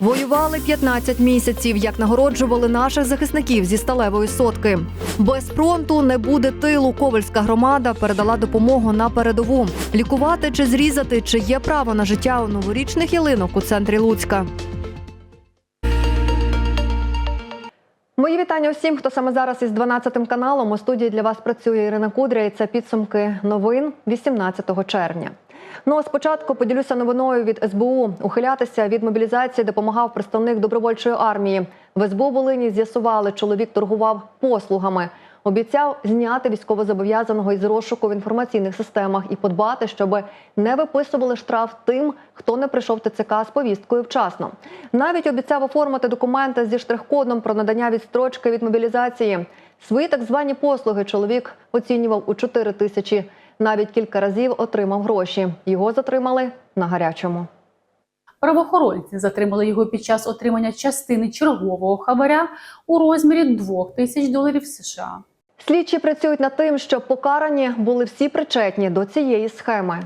Воювали 15 місяців, як нагороджували наших захисників зі сталевої сотки. Без фронту не буде тилу. Ковальська громада передала допомогу на передову. Лікувати чи зрізати, чи є право на життя у новорічних ялинок у центрі Луцька. Мої вітання усім, хто саме зараз із 12 каналом. У студії для вас працює Ірина Кудря. І це підсумки новин 18 червня. Ну а спочатку поділюся новиною від СБУ. Ухилятися від мобілізації допомагав представник добровольчої армії. В СБУ Волині з'ясували, чоловік торгував послугами. Обіцяв зняти військовозобов'язаного із розшуку в інформаційних системах і подбати, щоб не виписували штраф тим, хто не прийшов ТЦК з повісткою вчасно. Навіть обіцяв оформити документи зі штрих-кодом про надання відстрочки від мобілізації. Свої так звані послуги чоловік оцінював у 4 тисячі. Навіть кілька разів отримав гроші. Його затримали на гарячому. Правоохоронці затримали його під час отримання частини чергового хабаря у розмірі 2 тисяч доларів США. Слідчі працюють над тим, щоб покарані були всі причетні до цієї схеми.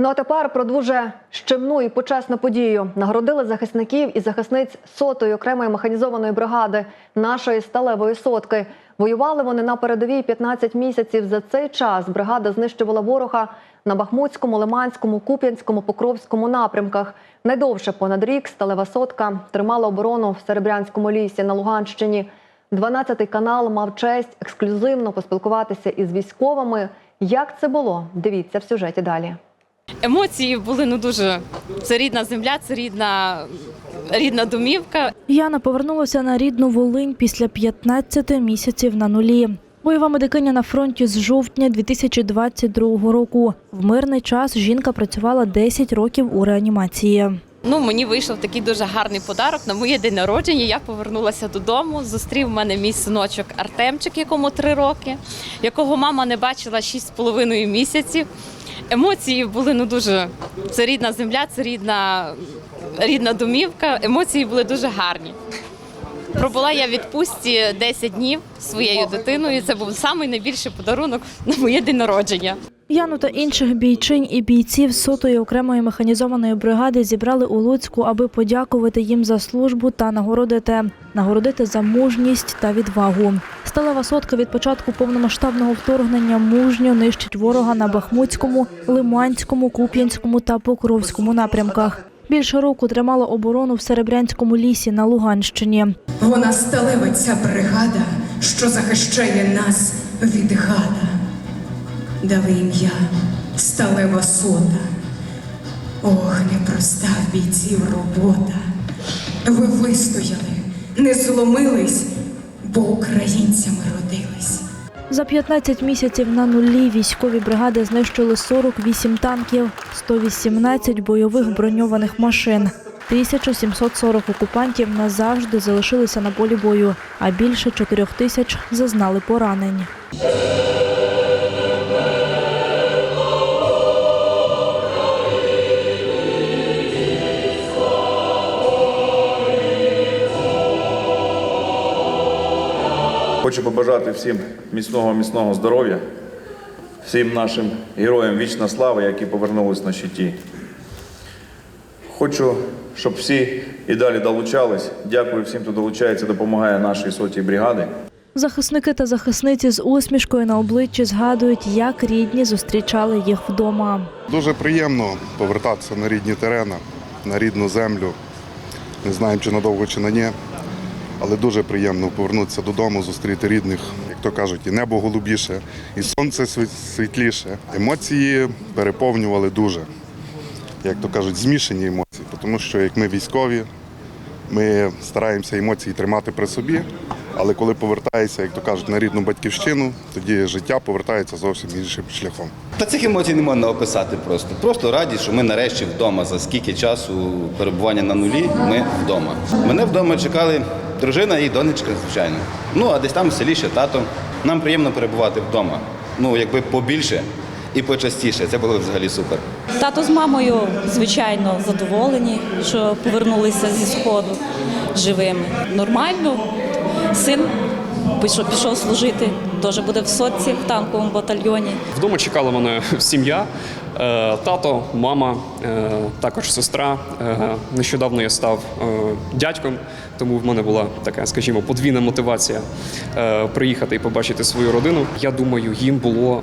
Ну а тепер про дуже щемну і почесну подію. Нагородили захисників і захисниць сотої окремої механізованої бригади нашої сталевої сотки. Воювали вони на передовій 15 місяців. За цей час бригада знищувала ворога на Бахмутському, Лиманському, Куп'янському, Покровському напрямках. Найдовше понад рік сталева сотка тримала оборону в Серебрянському лісі на Луганщині. 12-й канал мав честь ексклюзивно поспілкуватися із військовими. Як це було? Дивіться в сюжеті далі. Емоції були ну дуже це рідна земля, це рідна, рідна домівка. Яна повернулася на рідну Волинь після 15 місяців на нулі. Бойова медикиня на фронті з жовтня 2022 року. В мирний час жінка працювала 10 років у реанімації. Ну мені вийшов такий дуже гарний подарок на моє день народження. Я повернулася додому. Зустрів мене мій синочок Артемчик, якому три роки, якого мама не бачила шість з половиною місяців. Емоції були ну дуже це рідна земля, це рідна, рідна домівка. Емоції були дуже гарні. Пробула я відпустці 10 днів своєю дитиною. Це був найбільший подарунок на моє день народження. Яну та інших бійчинь і бійців сотої окремої механізованої бригади зібрали у Луцьку, аби подякувати їм за службу та нагородити. Нагородити за мужність та відвагу. Сталева сотка від початку повномасштабного вторгнення мужньо нищить ворога на Бахмутському, Лиманському, Куп'янському та Покровському напрямках. Більше року тримала оборону в Серебрянському лісі на Луганщині. Вона сталева ця бригада, що захищає нас від гада. Дали ім'я сталева сота. Ох, непроста в бійців робота. Ви вистояли, не зломились, бо українцями родились. За 15 місяців на нулі військові бригади знищили 48 танків, 118 бойових броньованих машин. 1740 окупантів назавжди залишилися на полі бою, а більше 4 тисяч зазнали поранень. Хочу побажати всім міцного, міцного здоров'я, всім нашим героям вічна слава, які повернулись на щиті. Хочу, щоб всі і далі долучались. Дякую всім, хто долучається, допомагає нашій сотій бригади. Захисники та захисниці з усмішкою на обличчі згадують, як рідні зустрічали їх вдома. Дуже приємно повертатися на рідні терени, на рідну землю. Не знаємо, чи надовго, чи на ні. Але дуже приємно повернутися додому, зустріти рідних, як то кажуть, і небо голубіше, і сонце світліше. Емоції переповнювали дуже, як то кажуть, змішані емоції. Тому що як ми військові, ми стараємося емоції тримати при собі. Але коли повертаєшся, як то кажуть, на рідну батьківщину, тоді життя повертається зовсім іншим шляхом. Та цих емоцій не можна описати просто. Просто раді, що ми нарешті вдома. За скільки часу перебування на нулі ми вдома. Мене вдома чекали дружина і донечка, звичайно. Ну а десь там в селі ще тато. Нам приємно перебувати вдома. Ну, якби побільше і почастіше. Це було взагалі супер. Тато з мамою, звичайно, задоволені, що повернулися зі сходу живими. Нормально. Син пішов, служити. Теж буде в сотці в танковому батальйоні. Вдома чекала мене сім'я, е, тато, мама, е, також сестра. Е, Нещодавно я став дядьком, тому в мене була така, скажімо, подвійна мотивація приїхати і побачити свою родину. Я думаю, їм було.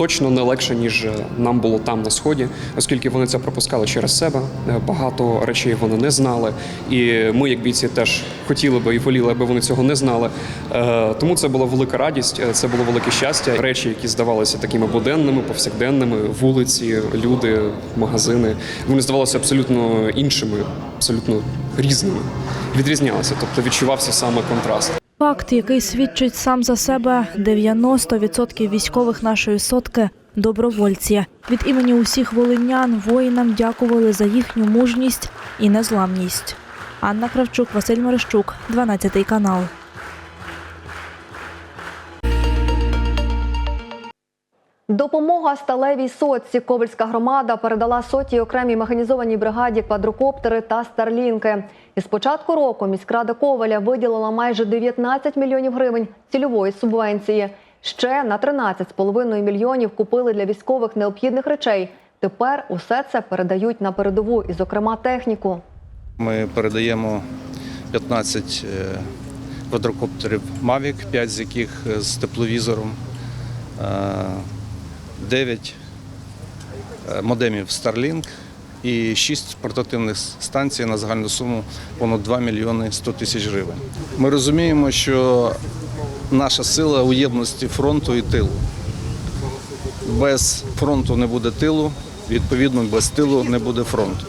Точно не легше, ніж е, нам було там на сході, оскільки вони це пропускали через себе. Е, Багато речей вони не знали. І ми, як бійці, теж хотіли би і воліли, аби вони цього не знали. Е, Тому це була велика радість, це було велике щастя. Речі, які здавалися такими буденними, повсякденними, вулиці, люди, магазини, вони здавалися абсолютно іншими, абсолютно різними. Відрізнялися, тобто відчувався саме контраст. Факт, який свідчить сам за себе, 90% військових нашої сотки добровольці. Від імені усіх волинян воїнам дякували за їхню мужність і незламність. Анна Кравчук, Василь Мерещук, 12 канал. Допомога сталевій сотці. Ковальська громада передала сотій окремій механізованій бригаді квадрокоптери та старлінки. І з початку року міськрада Коваля виділила майже 19 мільйонів гривень цільової субвенції. Ще на 13,5 мільйонів купили для військових необхідних речей. Тепер усе це передають на передову, і, зокрема, техніку. Ми передаємо 15 е, квадрокоптерів Mavic, 5 з яких е, з тепловізором, е, 9 е, модемів Starlink і 6 портативних станцій на загальну суму понад 2 мільйони 100 тисяч гривень. Ми розуміємо, що наша сила у єдності фронту і тилу. Без фронту не буде тилу, відповідно, без тилу не буде фронту.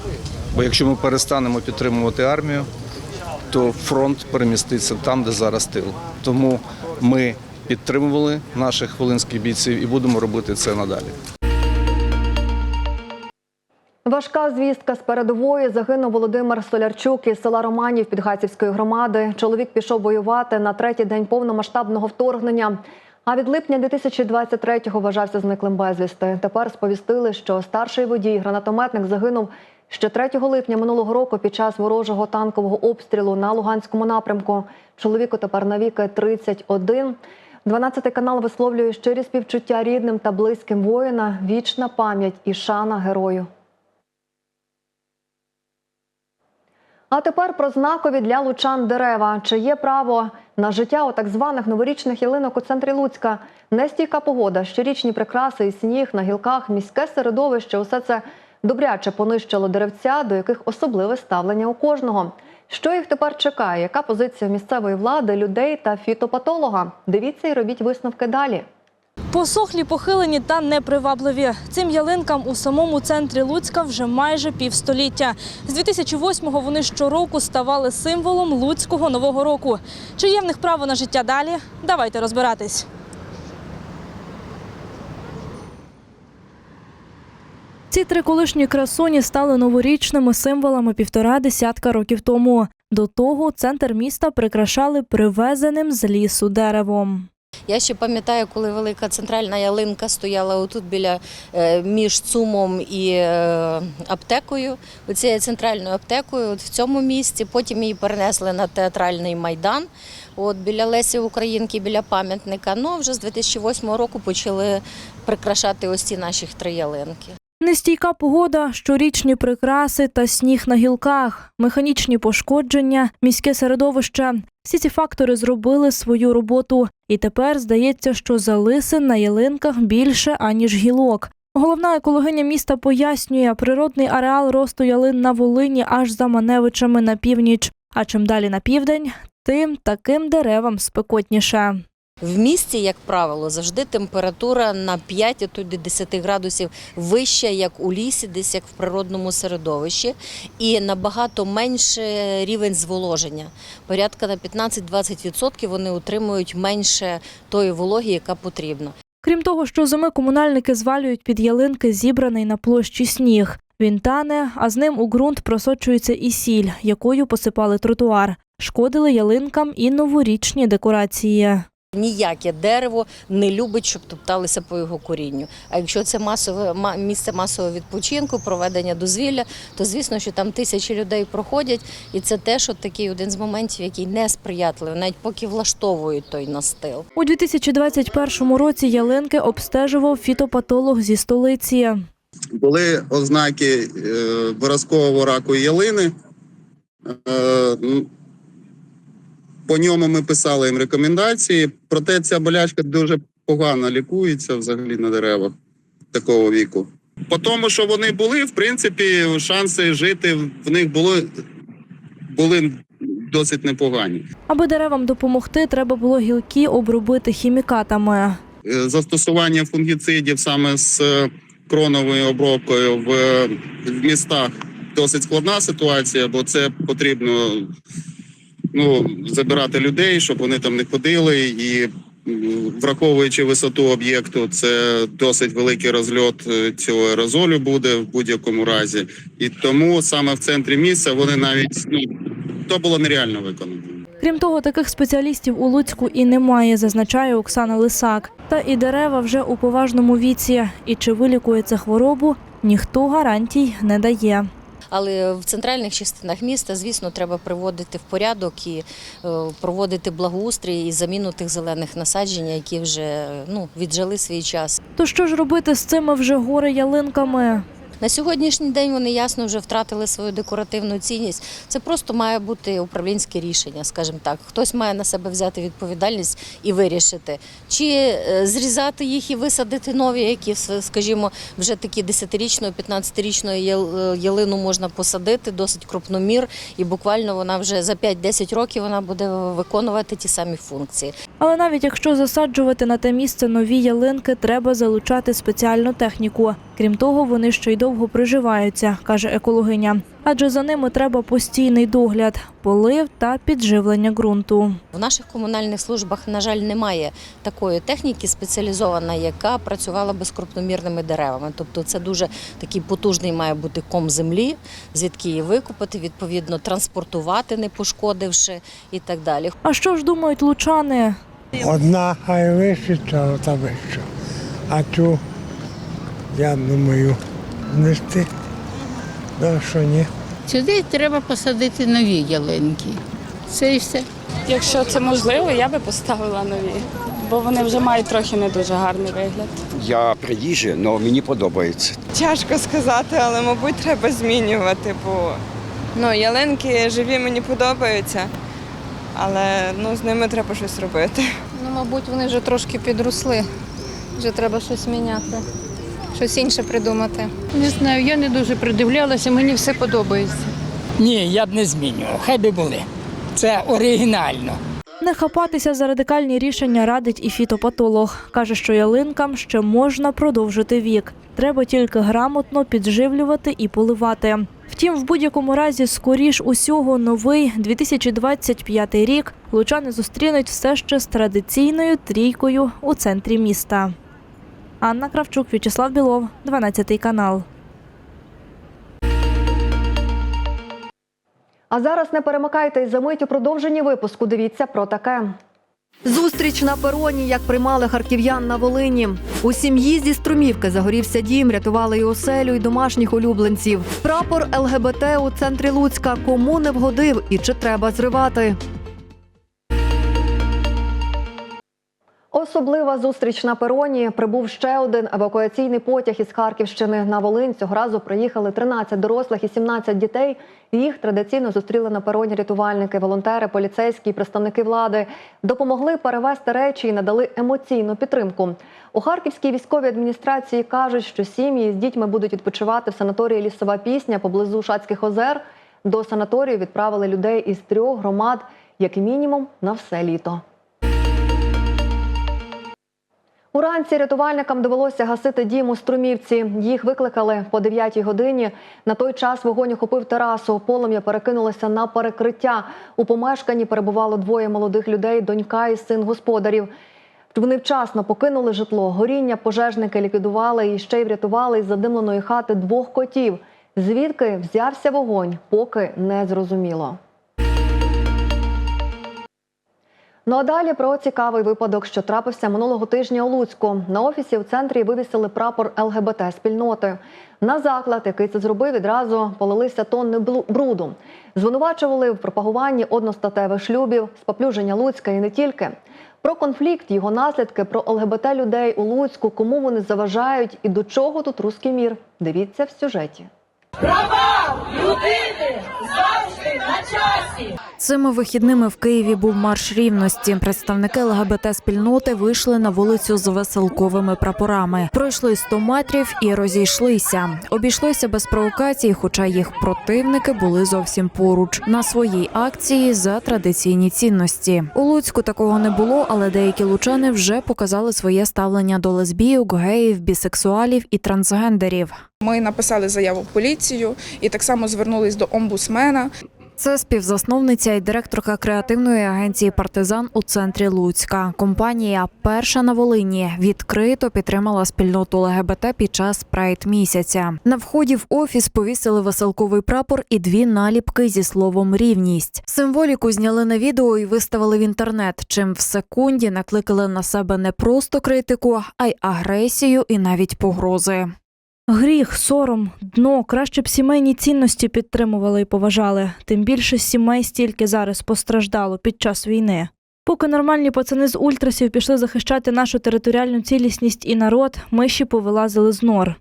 Бо якщо ми перестанемо підтримувати армію, то фронт переміститься там, де зараз тил. Тому ми підтримували наших волинських бійців і будемо робити це надалі. Важка звістка з передової загинув Володимир Солярчук із села Романів Підгайцівської громади. Чоловік пішов воювати на третій день повномасштабного вторгнення. А від липня 2023-го вважався зниклим безвісти. Тепер сповістили, що старший водій, гранатометник, загинув ще 3 липня минулого року під час ворожого танкового обстрілу на Луганському напрямку. Чоловіку тепер навіки 31. 12 канал висловлює щирі співчуття рідним та близьким воїна, вічна пам'ять і шана герою. А тепер про знакові для лучан дерева. Чи є право на життя у так званих новорічних ялинок у центрі Луцька? Нестійка погода, щорічні прикраси і сніг на гілках, міське середовище усе це добряче понищило деревця, до яких особливе ставлення у кожного. Що їх тепер чекає? Яка позиція місцевої влади, людей та фітопатолога? Дивіться і робіть висновки далі. Посохлі, похилені та непривабливі. Цим ялинкам у самому центрі Луцька вже майже півстоліття. З 2008-го вони щороку ставали символом Луцького нового року. Чи є в них право на життя далі? Давайте розбиратись. Ці три колишні красуні стали новорічними символами півтора десятка років тому. До того центр міста прикрашали привезеним з лісу деревом. Я ще пам'ятаю, коли велика центральна ялинка стояла отут біля е, між ЦУМом і е, аптекою, оцією центральною аптекою, от в цьому місці. Потім її перенесли на театральний майдан. От біля Лесі Українки, біля пам'ятника. Ну вже з 2008 року почали прикрашати ось ці наші три ялинки. Нестійка погода, щорічні прикраси та сніг на гілках, механічні пошкодження, міське середовище. Всі ці фактори зробили свою роботу. І тепер здається, що залисин на ялинках більше, аніж гілок. Головна екологиня міста пояснює, природний ареал росту ялин на Волині аж за Маневичами на північ. А чим далі на південь, тим таким деревам спекотніше. В місті, як правило, завжди температура на 5 а до 10 градусів вища, як у лісі, десь як в природному середовищі, і набагато менше рівень зволоження. Порядка на 15-20% вони утримують менше тої вологи, яка потрібна. Крім того, що зими комунальники звалюють під ялинки зібраний на площі сніг. Він тане, а з ним у ґрунт просочується і сіль, якою посипали тротуар. Шкодили ялинкам і новорічні декорації. Ніяке дерево не любить, щоб топталися по його корінню. А якщо це масове ма- місце масового відпочинку, проведення дозвілля, то звісно, що там тисячі людей проходять, і це теж от такий один з моментів, який не сприятливий, навіть поки влаштовують той настил. У 2021 році ялинки обстежував фітопатолог зі столиці. були ознаки е, виразкового раку ялини. По ньому ми писали їм рекомендації. Проте ця болячка дуже погано лікується взагалі на деревах такого віку. По тому, що вони були, в принципі, шанси жити в них були, були досить непогані. Аби деревам допомогти, треба було гілки обробити хімікатами. Е, застосування фунгіцидів саме з е, кроновою обробкою в містах досить складна ситуація, бо це потрібно ну, забирати людей, щоб вони там не ходили. І враховуючи висоту об'єкту, це досить великий розльот е, цього аерозолю буде в будь-якому разі. І тому саме в центрі міста вони навіть ну, то було нереально виконати. Крім того, таких спеціалістів у Луцьку і немає, зазначає Оксана Лисак. Та і дерева вже у поважному віці. І чи вилікується хворобу, ніхто гарантій не дає. Але в центральних частинах міста, звісно, треба приводити в порядок і е, проводити благоустрій і заміну тих зелених насаджень, які вже ну, віджили свій час. То що ж робити з цими вже горе ялинками? На сьогоднішній день вони ясно вже втратили свою декоративну цінність. Це просто має бути управлінське рішення, скажімо так. Хтось має на себе взяти відповідальність і вирішити, чи е, зрізати їх і висадити нові, які, скажімо, вже такі 10-річної, 15-річної е, ялину можна посадити, досить крупномір, і буквально вона вже за 5-10 років вона буде виконувати ті самі функції. Але навіть якщо засаджувати на те місце нові ялинки, треба залучати спеціальну техніку. Крім того, вони ще й довго приживаються, каже екологиня. Адже за ними треба постійний догляд, полив та підживлення ґрунту. В наших комунальних службах, на жаль, немає такої техніки спеціалізованої, яка працювала би з крупномірними деревами. Тобто це дуже такий потужний має бути ком землі, звідки її викопати, відповідно транспортувати, не пошкодивши і так далі. А що ж думають лучани? Одна хай вищиться, та вища. А цю, я думаю, знести. Ну, що ні. Сюди треба посадити нові ялинки. Це і все. Якщо це можливо, я би поставила нові, бо вони вже мають трохи не дуже гарний вигляд. Я приїжджу, але мені подобається. Тяжко сказати, але мабуть треба змінювати, бо ну, ялинки живі мені подобаються, але ну, з ними треба щось робити. Ну, мабуть, вони вже трошки підросли. Вже треба щось міняти, щось інше придумати. Не знаю, я не дуже придивлялася, мені все подобається. Ні, я б не змінював. Хай би були. Це оригінально. Не хапатися за радикальні рішення радить і фітопатолог. Каже, що ялинкам ще можна продовжити вік. Треба тільки грамотно підживлювати і поливати. Втім, в будь-якому разі, скоріш усього, новий 2025 рік лучани зустрінуть все ще з традиційною трійкою у центрі міста. Анна Кравчук, В'ячеслав Білов, 12 канал. А зараз не перемикайте і за мить у продовженні випуску. Дивіться про таке. Зустріч на пероні, як приймали харків'ян на Волині. У сім'ї зі струмівки загорівся дім, рятували і оселю, і домашніх улюбленців. Прапор ЛГБТ у центрі Луцька. Кому не вгодив і чи треба зривати? Особлива зустріч на пероні. Прибув ще один евакуаційний потяг із Харківщини на Волинь. Цього разу приїхали 13 дорослих і 17 дітей. Їх традиційно зустріли на пероні рятувальники, волонтери, поліцейські, представники влади. Допомогли перевезти речі і надали емоційну підтримку. У Харківській військовій адміністрації кажуть, що сім'ї з дітьми будуть відпочивати в санаторії Лісова пісня поблизу Шацьких озер. До санаторію відправили людей із трьох громад, як мінімум, на все літо. Уранці рятувальникам довелося гасити дім у Струмівці. Їх викликали по 9 годині. На той час вогонь охопив терасу. Полум'я перекинулося на перекриття. У помешканні перебувало двоє молодих людей, донька і син господарів. Вони вчасно покинули житло. Горіння пожежники ліквідували і ще й врятували із задимленої хати двох котів. Звідки взявся вогонь, поки не зрозуміло. Ну а далі про цікавий випадок, що трапився минулого тижня у Луцьку. На офісі в центрі вивісили прапор ЛГБТ спільноти. На заклад, який це зробив, відразу полилися тонни бруду. Звинувачували в пропагуванні одностатевих шлюбів, споплюження Луцька і не тільки. Про конфлікт, його наслідки, про ЛГБТ людей у Луцьку, кому вони заважають і до чого тут руський мір. Дивіться в сюжеті. Цими вихідними в Києві був марш рівності. Представники ЛГБТ спільноти вийшли на вулицю з веселковими прапорами. Пройшли 100 метрів і розійшлися. Обійшлося без провокацій, хоча їх противники були зовсім поруч на своїй акції за традиційні цінності. У Луцьку такого не було, але деякі лучани вже показали своє ставлення до лесбійок, геїв, бісексуалів і трансгендерів. Ми написали заяву в поліцію і так само звернулись до омбусмена. Це співзасновниця і директорка креативної агенції Партизан у центрі Луцька. Компанія перша на Волині відкрито підтримала спільноту ЛГБТ під час прайд місяця. На вході в офіс повісили веселковий прапор і дві наліпки зі словом рівність. Символіку зняли на відео і виставили в інтернет. Чим в секунді накликали на себе не просто критику, а й агресію і навіть погрози. Гріх, сором, дно. Краще б сімейні цінності підтримували і поважали. Тим більше сімей стільки зараз постраждало під час війни. Поки нормальні пацани з ультрасів пішли захищати нашу територіальну цілісність і народ, миші повилазили з нор.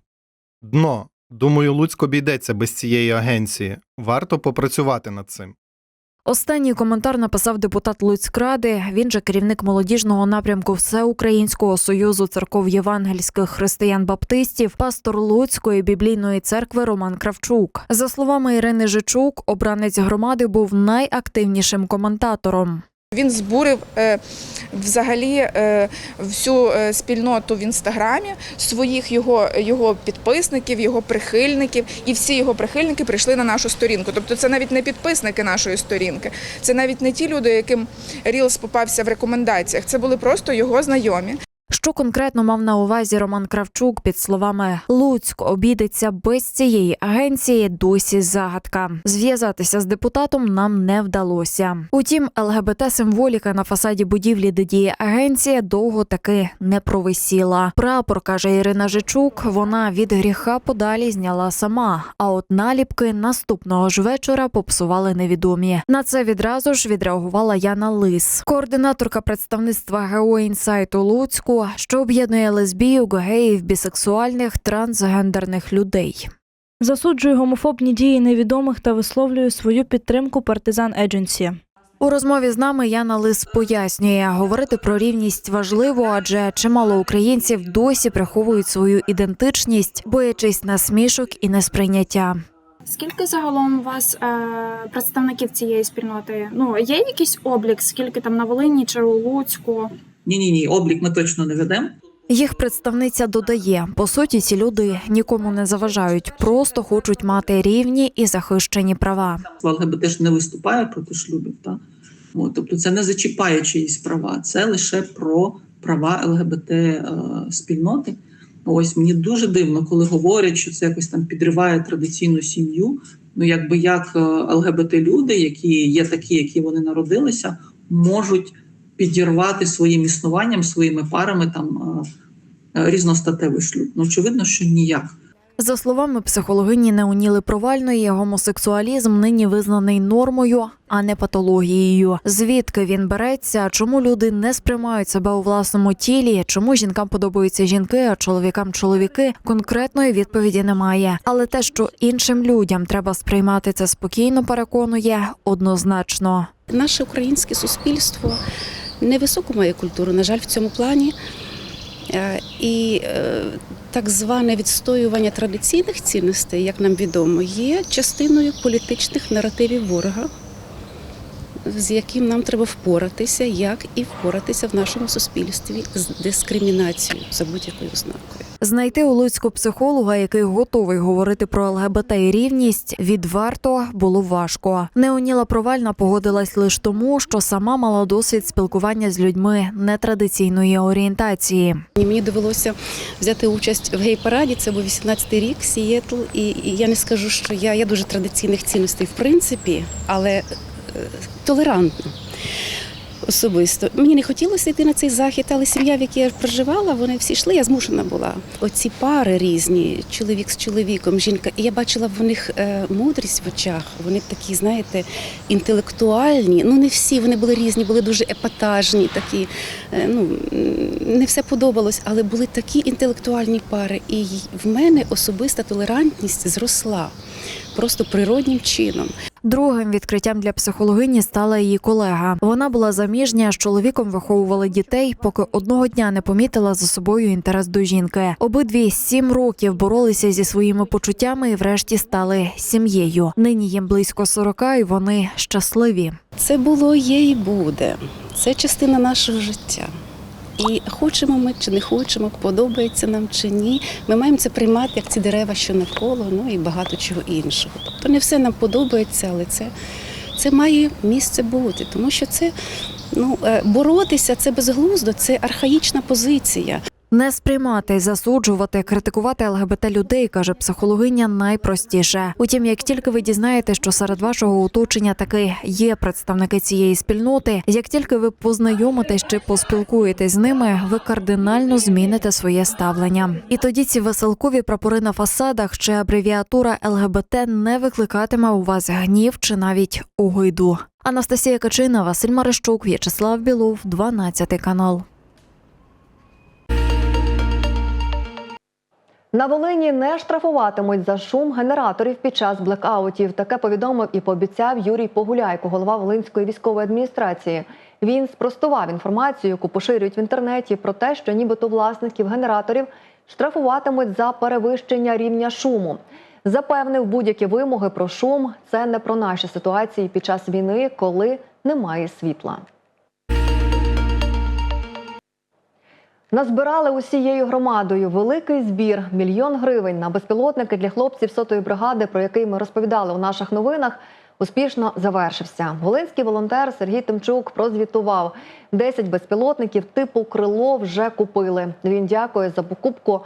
Дно. Думаю, Луцьк обійдеться без цієї агенції. Варто попрацювати над цим. Останній коментар написав депутат Луцькради. Він же керівник молодіжного напрямку Всеукраїнського союзу церков євангельських християн-баптистів, пастор Луцької біблійної церкви Роман Кравчук. За словами Ірини Жичук, обранець громади був найактивнішим коментатором. Він збурив е, взагалі е, всю е, спільноту в інстаграмі своїх його, його підписників, його прихильників, і всі його прихильники прийшли на нашу сторінку. Тобто це навіть не підписники нашої сторінки, це навіть не ті люди, яким Рілс попався в рекомендаціях. Це були просто його знайомі. Що конкретно мав на увазі Роман Кравчук під словами Луцьк обійдеться без цієї агенції досі загадка. Зв'язатися з депутатом нам не вдалося. Утім, ЛГБТ-символіка на фасаді будівлі, де діє агенція, довго таки не провисіла. Прапор каже Ірина Жичук. Вона від гріха подалі зняла сама. А от наліпки наступного ж вечора попсували невідомі. На це відразу ж відреагувала Яна Лис, координаторка представництва ГО «Інсайт» Луцьку, що об'єднує лесбійок, геїв, бісексуальних, трансгендерних людей. Засуджує гомофобні дії невідомих та висловлює свою підтримку партизан Едженсі. У розмові з нами Яна Лис пояснює, говорити про рівність важливо, адже чимало українців досі приховують свою ідентичність, боячись насмішок і несприйняття. Скільки загалом у вас е, представників цієї спільноти? Ну є якийсь облік, скільки там на Волині чи у Луцьку? Ні, ні, ні, облік ми точно не ведемо. Їх представниця додає: по суті, ці люди нікому не заважають, просто хочуть мати рівні і захищені права. ЛГБТ ж не виступає проти шлюбів. Так? От, тобто це не зачіпає чиїсь права, це лише про права ЛГБТ е, спільноти. Ось мені дуже дивно, коли говорять, що це якось там підриває традиційну сім'ю. Ну, якби як е, ЛГБТ люди, які є такі, які вони народилися, можуть підірвати своїм існуванням, своїми парами там е, е, різностатевий шлюб. Ну, очевидно, що ніяк. За словами психологині Неоніли Провальної, гомосексуалізм нині визнаний нормою, а не патологією. Звідки він береться? Чому люди не сприймають себе у власному тілі? Чому жінкам подобаються жінки, а чоловікам чоловіки? Конкретної відповіді немає. Але те, що іншим людям треба сприймати це спокійно, переконує однозначно. Наше українське суспільство невисоку має культуру, на жаль, в цьому плані. Е, І е, так зване відстоювання традиційних цінностей, як нам відомо, є частиною політичних наративів ворога, з яким нам треба впоратися, як і впоратися в нашому суспільстві з дискримінацією за будь-якою ознакою. Знайти у Луцьку психолога, який готовий говорити про ЛГБТ і рівність, відверто було важко. Неоніла Провальна погодилась лише тому, що сама мала досвід спілкування з людьми нетрадиційної орієнтації. Мені довелося взяти участь в гей-параді. Це був 18-й рік Сієтл. І, я не скажу, що я, я дуже традиційних цінностей в принципі, але толерантна. особисто. Мені не хотілося йти на цей захід, але сім'я, в якій я проживала, вони всі йшли, я змушена була. Оці пари різні, чоловік з чоловіком, жінка. І я бачила в них е, мудрість в очах. Вони такі, знаєте, інтелектуальні. Ну не всі, вони були різні, були дуже епатажні, такі. е, ну, не все подобалось, але були такі інтелектуальні пари. І в мене особиста толерантність зросла просто природнім чином. Другим відкриттям для психологині стала її колега. Вона була заміжня, з чоловіком виховували дітей, поки одного дня не помітила за собою інтерес до жінки. Обидві сім років боролися зі своїми почуттями і врешті стали сім'єю. Нині їм близько 40 і вони щасливі. Це було, є і буде. Це частина нашого життя. І хочемо ми чи не хочемо, подобається нам чи ні. Ми маємо це приймати як ці дерева, що навколо, ну і багато чого іншого. Тобто не все нам подобається, але це, це має місце бути, тому що це ну, е, боротися це безглуздо, це архаїчна позиція. Не сприймати, засуджувати, критикувати ЛГБТ людей, каже психологиня, найпростіше. Утім, як тільки ви дізнаєте, що серед вашого оточення таки є представники цієї спільноти, як тільки ви познайомитесь чи поспілкуєтесь з ними, ви кардинально зміните своє ставлення. І тоді ці веселкові прапори на фасадах чи абревіатура ЛГБТ не викликатиме у вас гнів чи навіть огиду. Анастасія Качина, Василь Марищук, В'ячеслав Білов, 12 канал. На Волині не штрафуватимуть за шум генераторів під час блекаутів. Таке повідомив і пообіцяв Юрій Погуляйко, голова Волинської військової адміністрації. Він спростував інформацію, яку поширюють в інтернеті, про те, що нібито власників генераторів штрафуватимуть за перевищення рівня шуму. Запевнив, будь-які вимоги про шум це не про наші ситуації під час війни, коли немає світла. Назбирали усією громадою великий збір мільйон гривень на безпілотники для хлопців сотої бригади, про який ми розповідали у наших новинах. Успішно завершився. Волинський волонтер Сергій Тимчук прозвітував 10 безпілотників типу крило вже купили. Він дякує за покупку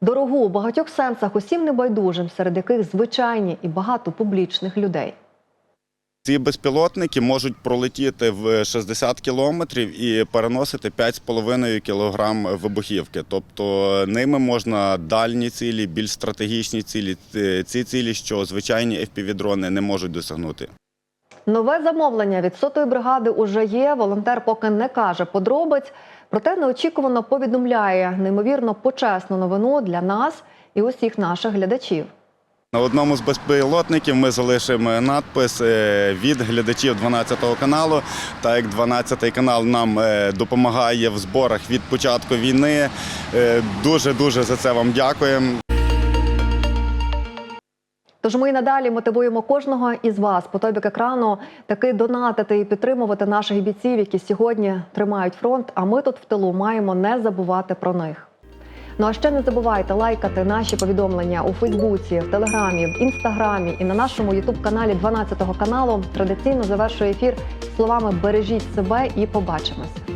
дорогу у багатьох сенсах усім небайдужим, серед яких звичайні і багато публічних людей. Ці безпілотники можуть пролетіти в 60 кілометрів і переносити 5,5 кілограм вибухівки. Тобто ними можна дальні цілі, більш стратегічні цілі, ці- ці цілі, що звичайні FPV-дрони не можуть досягнути. Нове замовлення від сотої бригади уже є. Волонтер поки не каже подробиць, проте неочікувано повідомляє неймовірно почесну новину для нас і усіх наших глядачів. На одному з безпілотників ми залишимо надпис е, від глядачів 12 каналу. Так як 12 канал нам е, допомагає в зборах від початку війни. Дуже дуже за це вам дякуємо. Тож ми і надалі мотивуємо кожного із вас по той бік екрану таки донатити і підтримувати наших бійців, які сьогодні тримають фронт. А ми тут в тилу маємо не забувати про них. Ну а ще не забувайте лайкати наші повідомлення у Фейсбуці, в Телеграмі, в Інстаграмі і на нашому Ютуб-каналі 12 каналу. Традиційно завершує ефір словами Бережіть себе і побачимось.